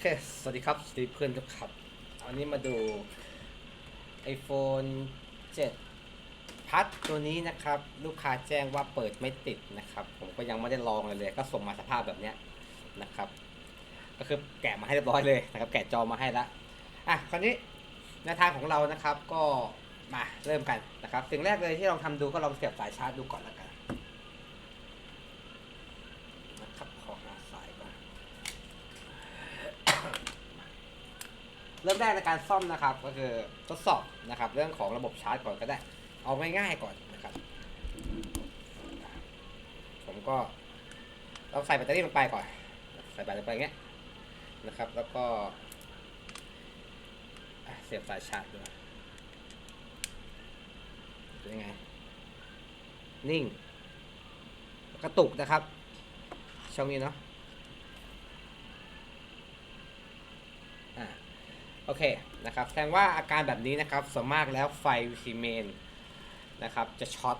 เค สวัสดีครับ สวัสดีเพื่อนทุกครับ วันนี้มาดู iPhone 7 พัดตัวนี้นะครับ ลูกค้าแจ้งว่าเปิดไม่ติดนะครับ ผมก็ยังไม่ได้ลองเลยเลย ก็ส่งมาสภาพแบบเนี้ยนะครับ ก็คือแกะมาให้เรียบร้อยเลยนะครับ แกะจอมาให้แล้วอะ คราวนี้แนวทางของเรานะครับ ก็มาเริ่มกันนะครับ สิ่งแรกเลยที่ลองทำดูก็ลองเสียบสายชาร์จดูก่อนแล้วกันนะครับขอหาสายก่อน เริ่มแรกในการซ่อมนะครับ ก็คือทดสอบนะครับ เรื่องของระบบชาร์จก่อนก็ได้ เอาง่ายๆก่อนนะครับ ผมก็เราใส่แบตเตอรี่ลงไปก่อน ใส่แบตลงไปอย่างเงี้ยนะครับ แล้วก็เสียบสายชาร์จด้วยเป็นยังไง นิ่งกระตุกนะครับ ช่องนี้เนาะอ่า โอเคนะครับแสดงว่าอาการแบบนี้นะครับส่วนมากแล้วไฟซีเมนนะครับจะช็อต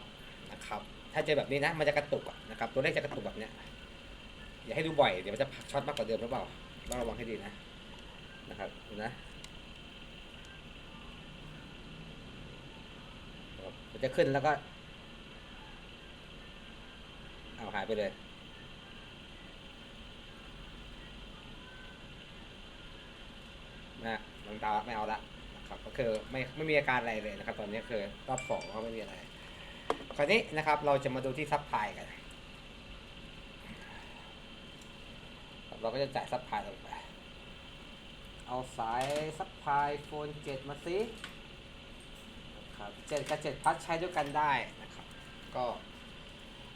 นะครับถ้าเจอแบบนี้นะมันจะกระตุกนะครับตัวเลขจะกระตุกแบบเนี้ยอย่าให้ดูบ่อยเดี๋ยวมันจะช็อตมากกว่าเดิมหรือเปล่าต้องระวังให้ดีนะนะครับนะมันจะขึ้นแล้วก็ เอาหายไปเลยาไม่เอาละนะครับก็คือไม่ไม่มีอาการอะไรเลยนะครับ ตอนนี้คือรอบสองก็ไม่มีอะไร คราวนี้นะครับเราจะมาดูที่ซับพลายกัน เราก็จะจ่ายซับพลายลงไป เอาสายซับพลายโฟนเจ็ดมาสิครับเจ็ดกับเจ็ดพัดใช้ด้วยกันได้นะครับ ก็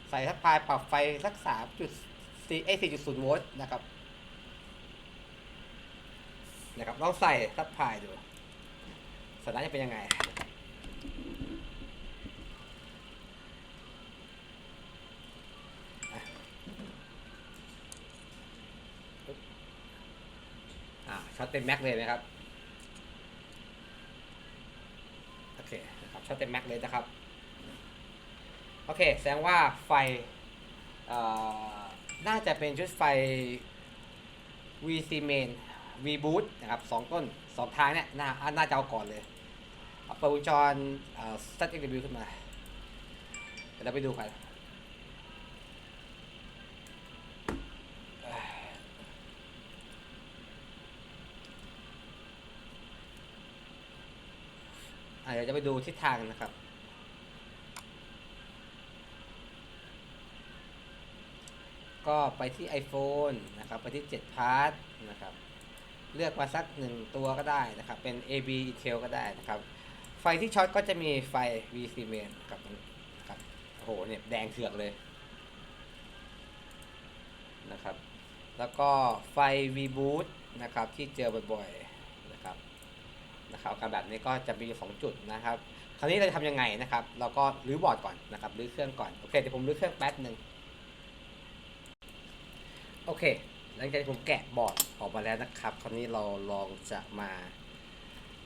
ใส่ซับพลายปรับไฟสักสามจุดสี่เอสี่จุดศูนย์โวลต์นะครับ นะครับลองใส่ซับพลายดูสัญญาณจะเป็นยังไงอ่าช็อตเต็มแม็กเลยนะครับโอเคนะครับช็อตเต็มแม็กเลยนะครับโอเคแสดงว่าไฟเอ่อน่าจะเป็นชุดไฟ VC main V boot นะครับสองต้นสองทางเนี่ยน่าน่าจะเอาก่อนเลยเอาเปิดวงจรเอ่อ Start XW ขึ้นมาเดี๋ยวเราไปดูกันอะเดี๋ยวจะไปดูทิศทางนะครับ ก็ไปที่ iPhone นะครับ ไปที่7 Part นะครับ เลือกมาสักหนึ่งตัวก็ได้นะครับ เป็น AB Intel ก็ได้นะครับ ไฟที่ช็อตก็จะมีไฟ VC main กับนะครับโอ้โหเนี่ยแดงเถือกเลยนะครับ แล้วก็ไฟ V boot นะครับที่เจอบ่อยๆนะครับนะครับอาการแบบนี้ก็จะมีสองจุดนะครับ คราวนี้เราจะทำยังไงนะครับ เราก็รื้อบอร์ดก่อนนะครับรื้อเครื่องก่อนโอเคเดี๋ยวผมรื้อเครื่องแป๊บหนึ่งโอเค หลังจากที่ผมแกะบอร์ดออกมาแล้วนะครับคราวนี้เราลองจะมา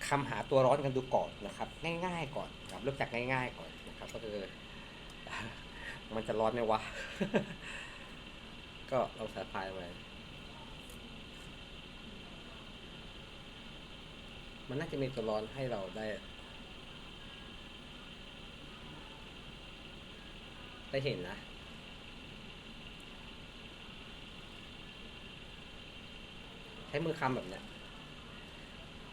คำหาตัวร้อนกันดูก่อนนะครับ ง่าย ๆ ก่อนครับเริ่มจากง่าย ๆ ก่อนนะครับ ก็คือมันจะร้อนไหมวะ ก็เราสายพายไว้มันน่าจะมีตัวร้อนให้เราได้ ได้เห็นนะ ใช้มือคำแบบเนี้ย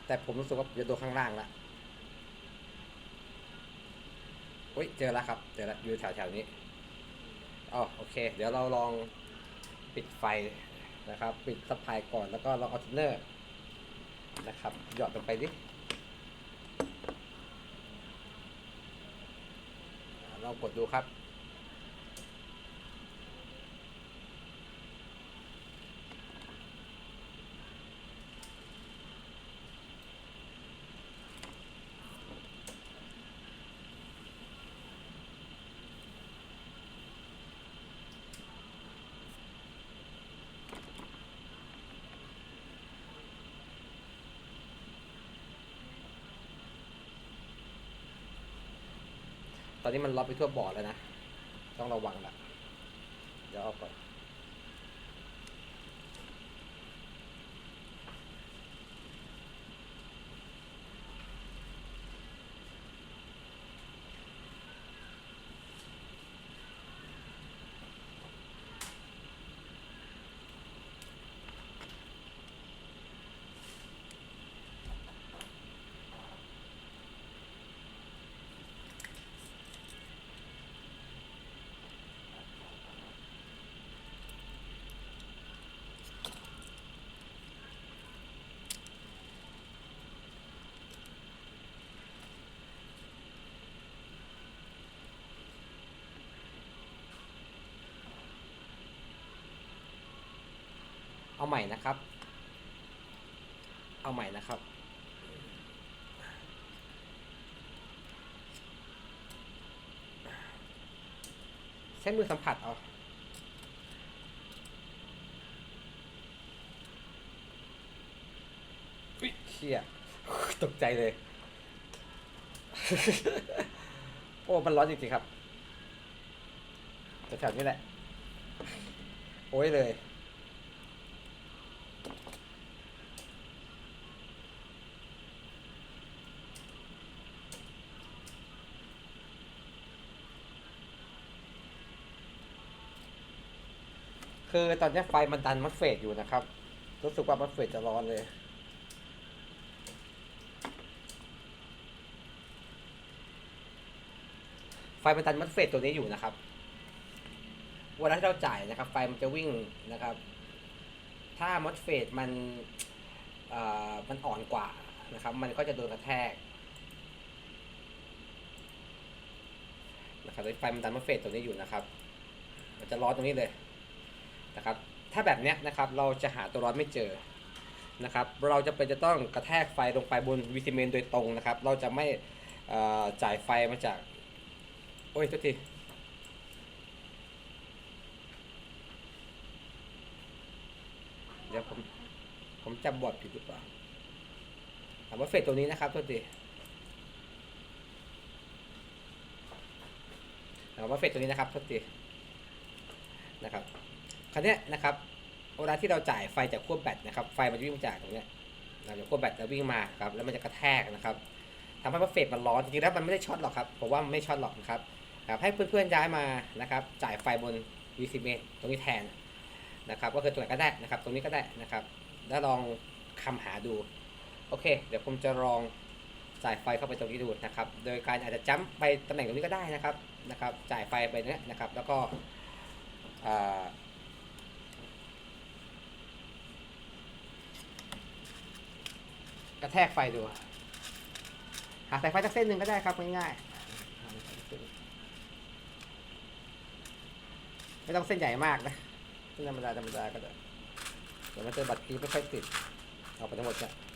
แต่ผมรู้สึกว่าจะโดนข้างล่างละอุ้ยเจอแล้วครับ เจอแล้วอยู่แถวๆนี้อ๋อโอเค เดี๋ยวเราลองปิดไฟนะครับ ปิดสปายก่อนแล้วก็ลองเอาทินเนอร์นะครับ หยอดลงไปดิอ่ากดดูครับ ตอนนี้มันล็อกไปทั่วบอร์ดแล้วนะ ต้องระวังละเดี๋ยวเอาก่อน เอาใหม่นะครับ เอาใหม่นะครับ ใช้มือสัมผัสเอาอุ๊ยเชี่ยตกใจเลย โอ้ มันร้อนจริงๆครับแถวๆนี้แหละ โอ้ยเลย คือตอนนี้ไฟมันดันมัสเฟดอยู่นะครับ รู้สึกว่ามัสเฟดจะร้อนเลยไฟมันดันมัสเฟดตัวนี้อยู่นะครับเวลาที่เราจ่ายนะครับ ไฟมันจะวิ่งนะครับ ถ้ามัสเฟดมันอ่อมันอ่อนกว่านะครับ มันก็จะโดนกระแทกนะครับไฟมันดันมัสเฟดตัวนี้อยู่นะครับ มันจะร้อนตรงนี้เลย นะครับ ถ้าแบบเนี้ยนะครับเราจะหาตัวร้อนไม่เจอนะครับ เราจะเป็นจะต้องกระแทกไฟลงไปบนวิซิเมนโดยตรงนะครับ เราจะไม่จ่ายไฟมาจาก โอ้ยทุกทีเดี๋ยวผมผมจำบอร์ดผิดหรือเปล่าถามว่าเฟสตัวนี้นะครับทุกทีถามว่าเฟสตัวนี้นะครับทุกทีนะครับ คราวเนี้ยนะครับเวลาที่เราจ่ายไฟจากขั้วแบตนะครับ ไฟมันจะวิ่งมาจากตรงเนี้ยนะจากขั้วแบตแล้ววิ่งมาครับแล้วมันจะกระแทกนะครับทำให้เฟสมันร้อนจริงๆแล้วมันไม่ได้ช็อตหรอกครับผมว่ามันไม่ช็อตหรอกนะครับครับให้เพื่อนๆย้ายมานะครับจ่ายไฟบน VC m ตรงนี้แทนนะครับก็คือตัวไหนก็ได้นะครับ ตรงนี้ก็ได้นะครับ แล้วลองคำหาดูโอเค เดี๋ยวผมจะลองจ่ายไฟเข้าไปตรงนี้ดูนะครับ โดยการอาจจะจัมไปตำแหน่งตรงนี้ก็ได้นะครับนะครับ จ่ายไฟไปเนี้ยนะครับ แล้วก็อ่า กระแทกไฟดู หาสายไฟสักเส้นหนึ่งก็ได้ครับง่ายๆ ไม่ต้องเส้นใหญ่มากนะเส้นธรรมดาธรรมดาก็ได้เดี๋ยวมันจะบัตรคีไม่ค่อยติด เอาไปทั้งหมดเนี่ยจะ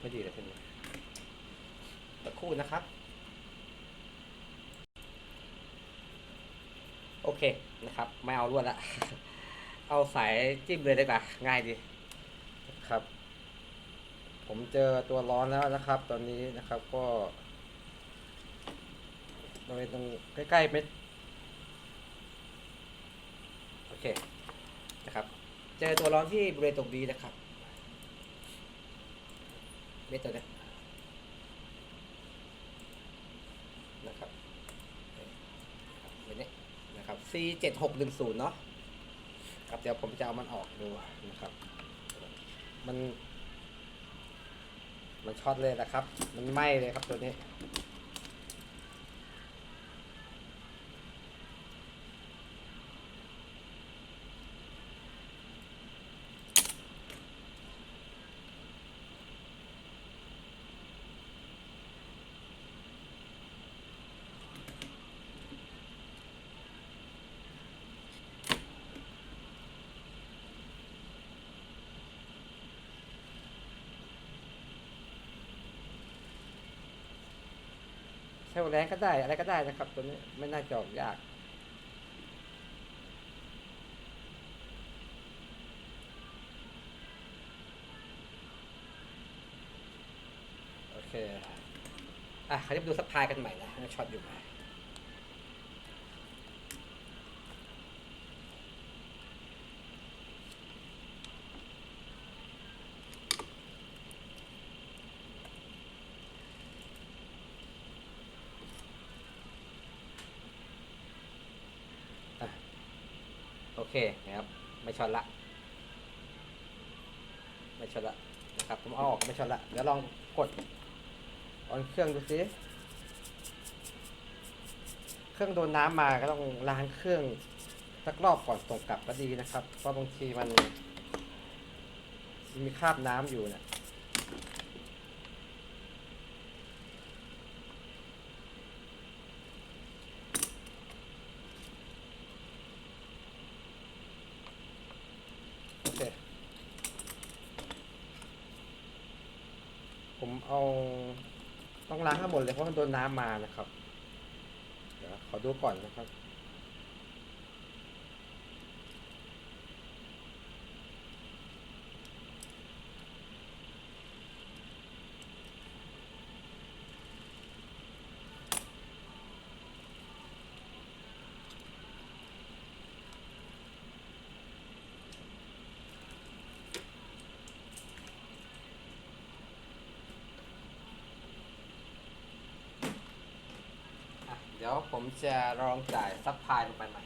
ไม่ดีเลยทีนี้ตะครู่นะครับ โอเคนะครับ ไม่เอาลวดละ เอาสายจิ้มเลยดีกว่าง่ายดีนะครับ ผมเจอตัวร้อนแล้วนะครับ ตอนนี้นะครับก็บริเวณตรงใกล้ๆเม็ดโอเคนะครับ เจอตัวร้อนที่บริเวณตรงนี้นะครับ เม็ดตัวเนี้ยนะครับนะครับเป็นนี้นะครับ C เจ็ดหกหนึ่งศูนย์เนาะครับเดี๋ยวผมจะเอามันออกดูนะครับ มัน มันช็อตเลยนะครับ มันไหม้เลยครับตัวนี้ ใช้แรงก็ได้อะไรก็ได้นะครับ ตัวนี้ไม่น่าจะออกยาก โอเค อะเขาจะดูสัพพลายกันใหม่นะช็อตอยู่ไหมอะโอ เคนะครับ ไม่ช็อตละ ไม่ช็อตละนะครับ ผมเอาออกไม่ช็อตละ เดี๋ยวลองกดออนเครื่องดูสิเครื่องโดนน้ำมาก็ต้องล้างเครื่องสักรอบก่อนส่งกลับก็ดีนะครับ เพราะบางทีมันมันมีคราบน้ำอยู่เนะี่ยโอเค ผม เอาต้องล้างทั้งหมดเลยเพราะมันโดนน้ำมานะครับ เดี๋ยวขอดูก่อนนะครับ เดี๋ยวผมจะลองจ่ายซับพลายลงไปใหม่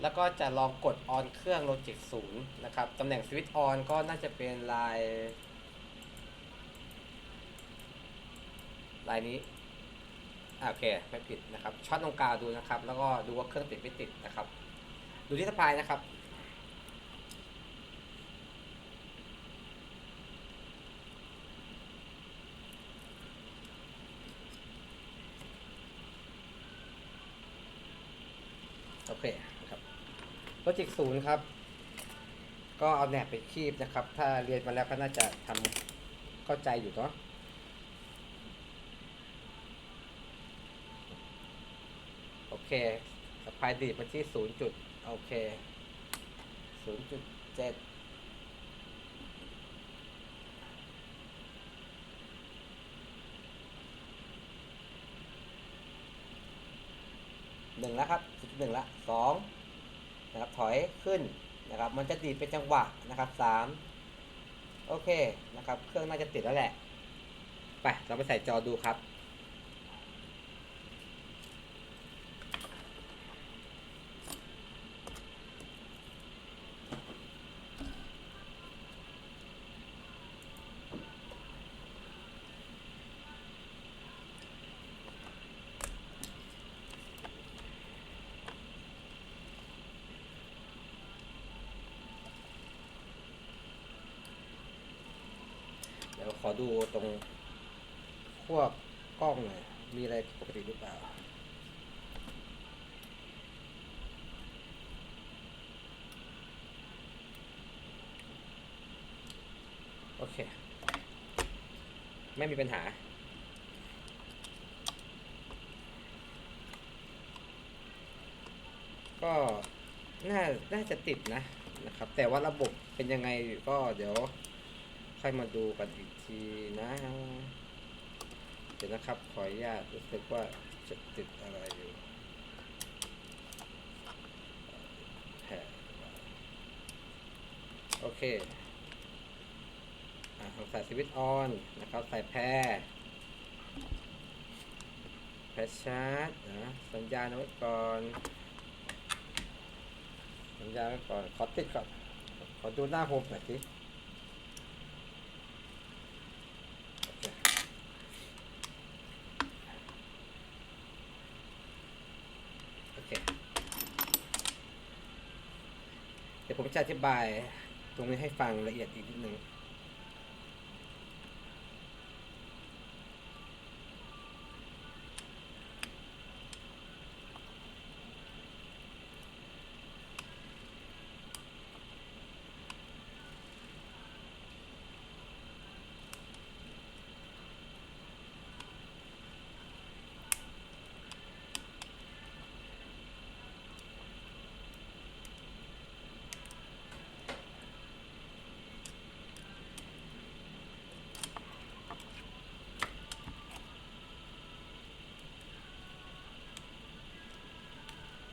แล้วก็จะลองกดออนเครื่อง Logic 0นะครับตำแหน่งสวิตช์ออนก็น่าจะเป็นลายลายนี้โอเคไม่ผิดนะครับช็อตตรงกลางดูนะครับ แล้วก็ดูว่าเครื่องติดไม่ติดนะครับ ดูที่สปายนะครับ โอเคนะครับโล จิกศูนย์ครับ ก็เอาแหนบไปคีบนะครับ ถ้าเรียนมาแล้วก็น่าจะทำเข้าใจอยู่เนาะโอเคสปายดีดมาที่ศูนย์จุดโอเคศูนย์จุดเจ็ดหนึ่งแล้วครับจุดหนึ่งละสอง นะครับถอยขึ้นนะครับมันจะดีดเป็นจังหวะนะครับสามโอเคนะครับเครื่องน่าจะติดแล้วแหละไปเราไปใส่จอดูครับ ขอดูตรงพวกกล้องหน่อย มีอะไรปกติหรือเปล่า โอเค ไม่มีปัญหาก็น่าน่าจะติดนะนะครับ แต่ว่าระบบเป็นยังไงก็เดี๋ยว ค่อยมาดูกันอีกทีนะ เดี๋ยวนะครับ ขออนุญาตรู้สึกว่าจะติดอะไรอยู่แผโอเคอ่าใส่สวิตช์ออนนะครับใส่แพรแพรชาร์จนะสัญญาณไว้ก่อน สัญญาณไว้ก่อน ขอติดก่อน ขอดูหน้าโฮมหน่อยสิโอเคโอเค เดี๋ยวผม จะอธิบายตรงนี้ให้ฟังละเอียดอีกนิดนึง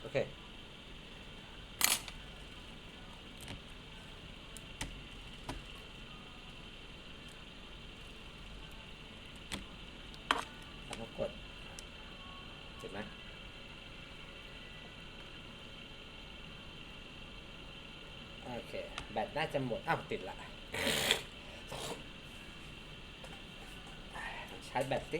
โอเค แล้วก็กดเสร็จไหมโอเค แบตน่าจะหมด อ้าว ติดละชาร์จแบตสิ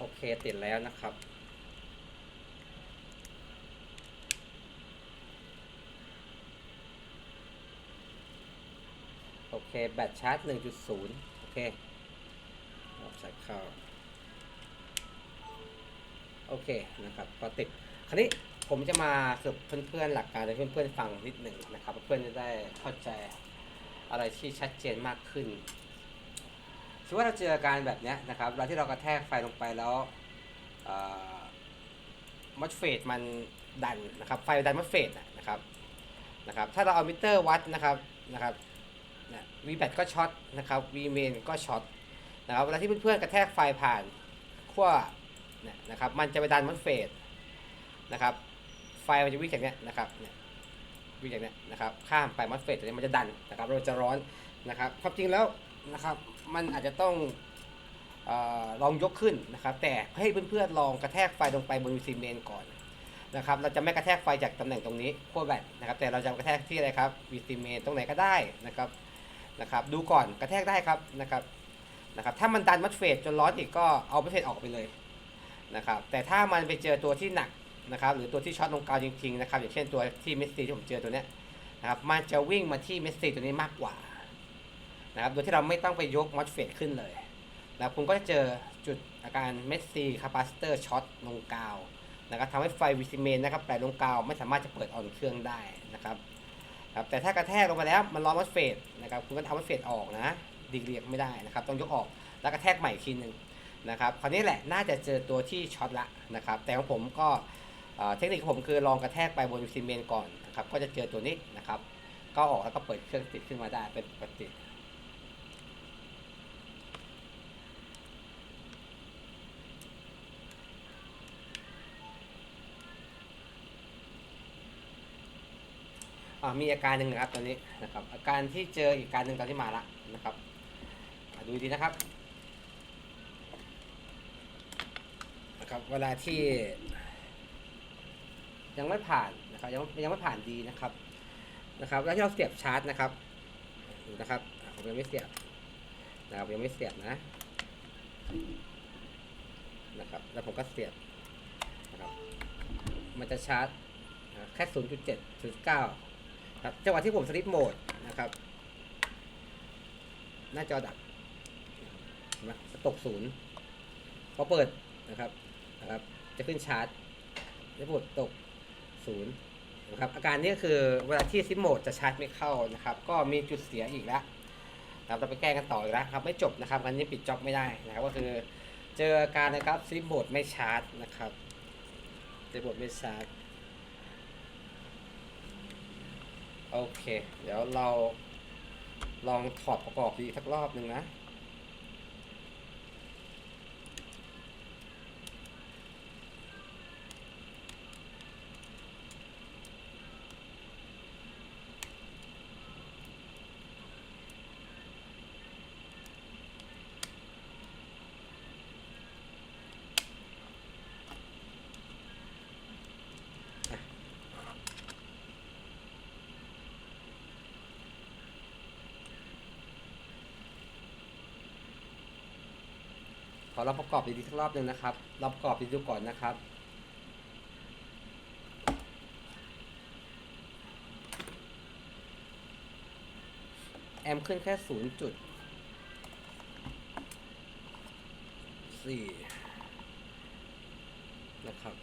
อ เคติดแล้วนะครับ โอเค แบตชาร์จ 1.0 โอเคออกสายเข้าโอเคนะครับก็ติดคราวนี้ผมจะมาสรุปเพื่อนๆหลักการให้เพื่อนๆฟังนิดหนึ่งนะครับ เพื่อนๆจะได้เข้าใจอะไรที่ชัดเจนมากขึ้น สมมติว่าเราเจออาการแบบนี้นะครับเวลาที่เรากระแทกไฟลงไปแล้วมัดเฟดมันดันนะครับไฟดันมัดเฟดนะครับนะครับถ้าเราเอามิเตอร์วัดนะครับนะครับวีแบตก็ช็อตนะครับวีเมนก็ช็อตนะครับเวลาที่เพื่อนๆกระแทกไฟผ่านขั้วนะครับมันจะไปดันมัดเฟดนะครับไฟมันจะวิ่งจากเนี้ยนะครับเนี่ยวิ่งจากเนี้ยนะครับข้ามไปมัดเฟดตัวนี้มันจะดันนะครับเราจะร้อนนะครับความจริงแล้ว นะครับ มันอาจจะต้องอลองยกขึ้นนะครับ แต่ให้เพื่อนๆลองกระแทกไฟลงไปบนซีเมนต์ก่อนนะครับ เราจะไม่กระแทกไฟจากตำแหน่งตรงนี้ขั้วแบตนะครับ แต่เราจะกระแทกที่อะไรครับวีซีเมนต์ตรงไหนก็ได้นะครับนะครับ ดูก่อนกระแทกได้ครับนะครับนะครับ ถ้ามันดันมัดเฟดจนร้อนอีกก็เอามัดเฟดออกไปเลยนะครับ แต่ถ้ามันไปเจอตัวที่หนักนะครับ หรือตัวที่ช็อตลงกาวจริงๆนะครับ อย่างเช่นตัวที่เมสซี่ที่ผมเจอตัวเนี้ยนะครับ มันจะวิ่งมาที่เมสซี่ตัวนี้มากกว่า นะครับ โดยที่เราไม่ต้องไปยกมอสเฟตขึ้นเลยนะครับคุณก็จะเจอจุดอาการเมสซีคาปาซิเตอร์ช็อตลงกาวนะครับทำให้ไฟวิซิเมนนะครับแปะลงกาวไม่สามารถจะเปิดออนเครื่องได้นะครับครับแต่ถ้ากระแทกลงไปแล้วมันร้อนมอสเฟตนะครับคุณก็ทำมอสเฟตออกนะดีเรียกไม่ได้นะครับ ต้องยกออกแล้วกระแทกใหม่อีกทีหนึ่งนะครับคราวนี้แหละน่าจะเจอตัวที่ช็อตละนะครับ แต่ของผมก็เอ่อเทคนิคของผมคือลองกระแทกไปบนวิซิเมนก่อนนะครับก็จะเจอตัวนี้นะครับ ก็ออกแล้วก็เปิดเครื่องติดขึ้นมาได้เป็นปกติ มีอาการหนึ่งนะครับตอนนี้นะครับ อาการที่เจออีกการหนึ่งตอนที่มาละนะครับดูดีนะครับนะครับ เวลาที่ ยังไม่ผ่านนะครับยังยังไม่ผ่านดีนะครับนะครับเวลาที่เราเสียบชาร์จนะครับดูนะครับผมยังไม่เสียบนะครับยังไม่เสียบนะนะครับแล้วผมก็เสียบนะครับมันจะชาร์จนะแค่ 0.7 0.9 ครับจังหวะที่ผมสลิปโหมดนะครับหน้าจอดับนไหมจะตกศูนย์พอเปิดนะครับนะครับ จะขึ้นชาร์จแล้วดตกศูนย์นะครับอาการนี้คือเวลาที่ซิปโหมดจะชาร์จไม่เข้านะครับ ก็มีจุดเสียอีกแล้วครับเราไปแก้กันต่ออีกแล้วครับไม่จบนะครับอันนี้ปิดจ็อบไม่ได้นะครับก็คือเจออาการนะครับซิปโหมดไม่ชาร์จนะครับซิปโหมดไม่ชาร์จ โอเค เดี๋ยวเราลองถอดประกอบดูอีกสักรอบหนึ่งนะ ข อเราประกอบดีๆสักรอบหนึ่งนะครับเราประกอบดีดูก่อนนะครับแอมขึ้นแค่ศูนย์จุดสี่นะครับ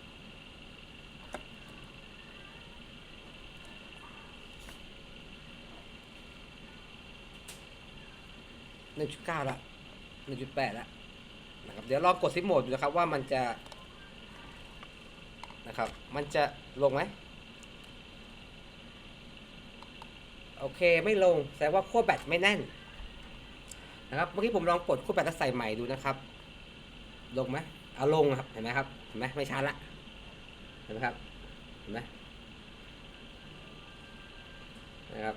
หนึ่งจุดเก้าละหนึ่งจุดแปดละ นะครับเดี๋ยวลองกดซิปโหมดดูนะครับว่ามันจะนะครับมันจะลงไหมโอเคไม่ลงแสดงว่าขั้วแบตไม่แน่นนะครับเมื่อกี้ผมลองกดขั้วแบตแล้วใส่ใหม่ดูนะครับ ลงไหมเอาลงครับเห็นไหมครับเห็นไหมไม่ช้าละเห็นไหมครับเห็นไหมนะครับ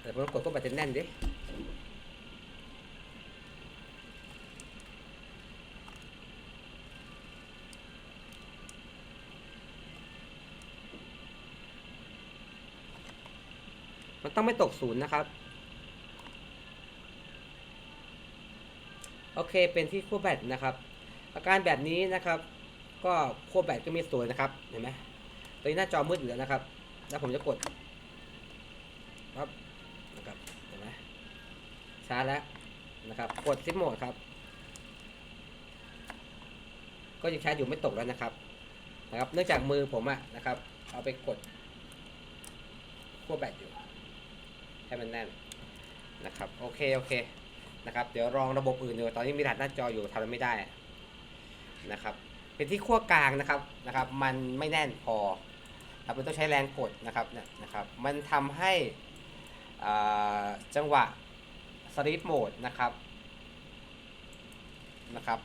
แต่ผมลองกดขั้วแบตจะแน่นดิ มันต้องไม่ตกศูนย์นะครับ โอเคเป็นที่ขั้วแบตนะครับ อาการแบบนี้นะครับ ก็ขั้วแบตก็มีสวยนะครับเห็นไหมตอนนี้หน้าจอมืดอยู่แล้วนะครับ แล้วผมจะกดครับนะครับเห็นไหมชาร์จแล้วนะครับกดซิปโหมดครับ ก็ยังชาร์จอยู่ไม่ตกแล้วนะครับนะครับ เนื่องจากมือผมอะนะครับ เอาไปกดขั้วแบตอยู่ ให้มันแน่นนะครับโอเคโอเคนะครับเดี๋ยวลองระบบอื่นดูตอนนี้มีรหัสหน้าจออยู่ทำไม่ได้นะครับเป็นที่ขั้วกลางนะครับนะครับ มันไม่แน่นพอครับมันต้องใช้แรงกดนะครับเนี่ยนะครับ มันทำให้จังหวะสลิปโหมดนะครับนะครับ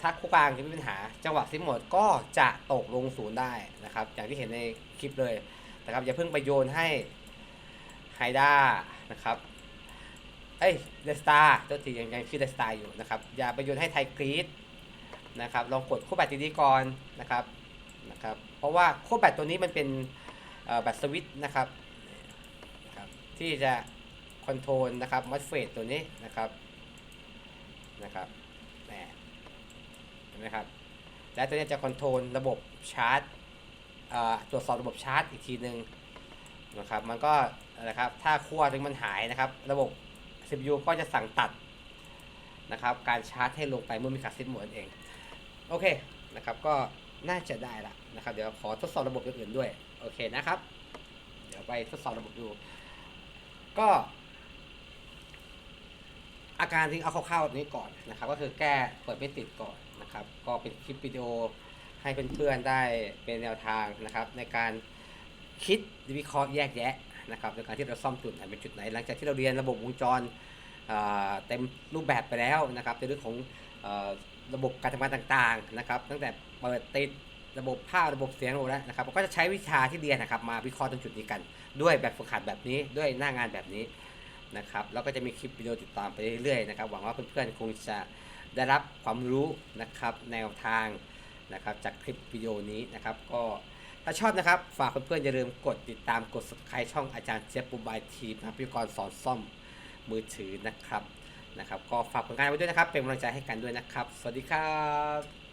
ถ้าคู่กลางจะไม่มีปัญหา จังหวะสลิปโหมดก็จะตกลงศูนย์ได้นะครับ อย่างที่เห็นในคลิปเลยนะครับอย่าเพิ่งไปโยนให้ ไฮด้านะครับเอ้ยเดสตาร์ตัวทียังยังชื่อเดสตาร์อยู่นะครับ อย่าไปโยนให้ไทยกรีดนะครับลองกดคู่แบตดีๆก่อนนะครับนะครับเพราะว่าคู่แบตตัวนี้มันเป็นแบตสวิตช์นะครับนะครับ ที่จะคอนโทรลนะครับมัสเฟตตัวนี้นะครับนะครับแหมเห็นไหมครับและตัวนี้จะคอนโทรลระบบชาร์จตรวจสอบระบบชาร์จอีกทีหนึ่งนะครับมันก็ นะครับ ถ้าขั้วถึงมันหายนะครับ ระบบ CPU ก็จะสั่งตัดนะครับ การชาร์จให้ลงไปเมื่อมีการซิปหมดเอง โอเคนะครับ ก็น่าจะได้ละนะครับ เดี๋ยวขอทดสอบระบบอื่นๆด้วย โอเคนะครับ เดี๋ยวไปทดสอบระบบดู ก็ อาการที่เอาคร่าวๆนี้ก่อนนะครับ ก็คือแก้เปิดไม่ติดก่อนนะครับ ก็เป็นคลิปวิดีโอให้เพื่อนๆได้เป็นแนวทางนะครับ ในการคิดวิเคราะห์แยกแยะ นะครับในการที่เราซ่อมจุดไหนเป็นจุดไหน หลังจากที่เราเรียนระบบวงจรเเต็มรูปแบบไปแล้วนะครับในเรื่องของอระบบการทำงานต่างๆนะครับ ตั้งแต่เปิดติดระบบภาพระบบเสียงระบบแล้วนะครับก็จะใช้วิชาที่เรียนนะครับ มาวิเคราะห์ตรงจุดนี้กัน ด้วยแบบฝึกหัดแบบนี้ด้วยหน้างานแบบนี้นะครับแล้วก็จะมีคลิปวิดีโอติดตามไปเรื่อยๆนะครับหวังว่าเพื่อนๆคงจะได้รับความรู้นะครับแนวทางนะครับจากคลิปวิดีโอนี้นะครับก็ ถ้าชอบนะครับ ฝากเพื่อนๆอย่าลืมกดติดตามกด subscribe ช่องอาจารย์เจี๊ยบปูบายทีมนะครับพิธีกรสอนซ่อมมือถือนะครับนะครับ ก็ฝากผลงานไว้ด้วยนะครับ เป็นกำลังใจให้กันด้วยนะครับ สวัสดีครับ